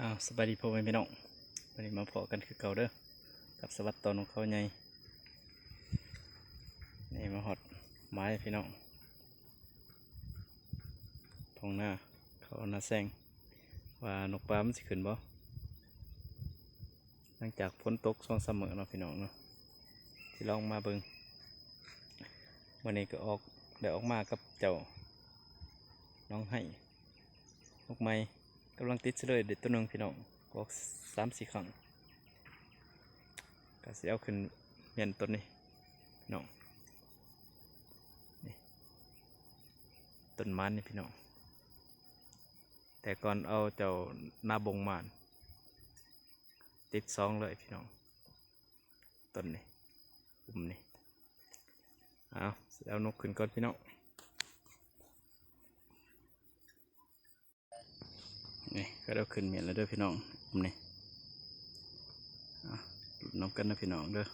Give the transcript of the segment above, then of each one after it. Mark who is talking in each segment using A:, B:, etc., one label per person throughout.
A: อ้าวสบายดีพ่อแม่พี่น้องวันนี้มาพอกันคือเก่าเด้อกับสวัสดิ์ตอนของเขาใหญ่นี่มาหอดไม้พี่น้องทองหน้าเขาหน้าแซงว่านกปลามันสิขึ้นบ่หลังจากฝนตกช่วงเสมอเนาะพี่น้องเนาะที่ลองมาเบิงวันนี้ก็ออกเดี๋ยวออกมากับเจ้าน้องให้นกไม้ กำลังติดเลยเด็ดตัวหนึ่งพี่น้องออกสามสี่ครั้งก็เสียเอาขึ้นเมียนต้นนี้พี่น้องนี่ต้นมันนี่พี่น้อง แต่ก่อนเอาเจ้าหน้าบงมาน ติดสองเลยพี่น้องต้นนี้ปุ่มนี่เอาเสียเอานกขึ้นก่อนพี่น้อง นี่ก็เราขึ้นเมียนแล้วเด้อพี่น้องผมนี่หลุดน้ำกันนะพี่น้องเด้อ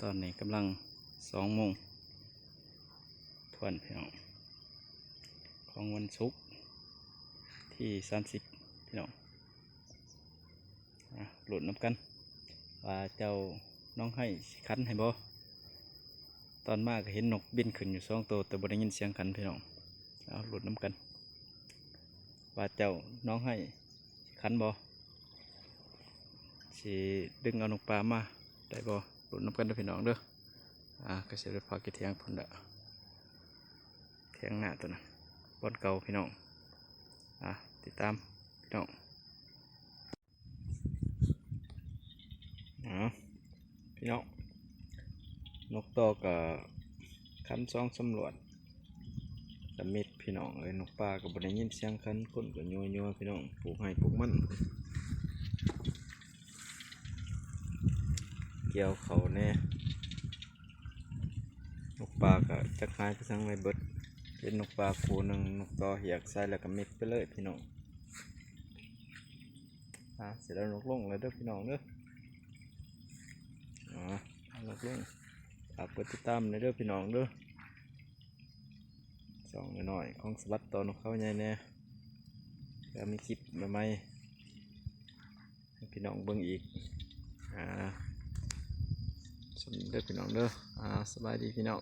A: ตอนนี้กำลังสองโมงทวนพี่น้อง ของวันศุกร์ที่สามสิบพี่น้องหลุดน้ำกัน ว่าเจ้าน้องให้คันให้บ่ตอนมากเห็นนกบินขึ้นอยู่สองตัวแต่บ่ได้ยินเสียงคันพี่น้องเอาหลุดน้ำกัน ว่าเจ้าน้องให้ขันบอสิดึงเอานกปลามาได้บอหลุดน้ำกันด้อพี่น้องเด้ออ่าก็เสียไปพากิเทียงพุ่นละเทียงหน้าตัวนั้นบอนเก่าพี่น้องอะติดตามพี่น้องอ่าพี่น้องนกตอกับคันซองสำรวจ สมิดพี่น้องเอ้ยนกปลากับบได้ยินเสียงคันคนก็ยัวยัวๆพี่น้องปลูกให้ปลูกมันเกี่ยวเขาแน่นกปลาก็จักหายไปทั้งในเบิดเป็นนกปลาคูหนึ่งนกต่อเหียกใส่แล้วก็มิดไปเลยพี่น้องอะเสร็จแล้วนกลงเลยเด้อพี่น้องเด้ออ่าเอนกลงฝากกดติดตามในอยเด้อพี่น้องเด้อ องหน่อยๆของสวัสดิ์ตอนของเขาใหญ่แน่แล้วมีคลิปใหม่ๆให้พี่น้องเบิ่งอีก อ่าสวัสดีพี่น้องเด้อ อ่าสบายดีพี่น้อง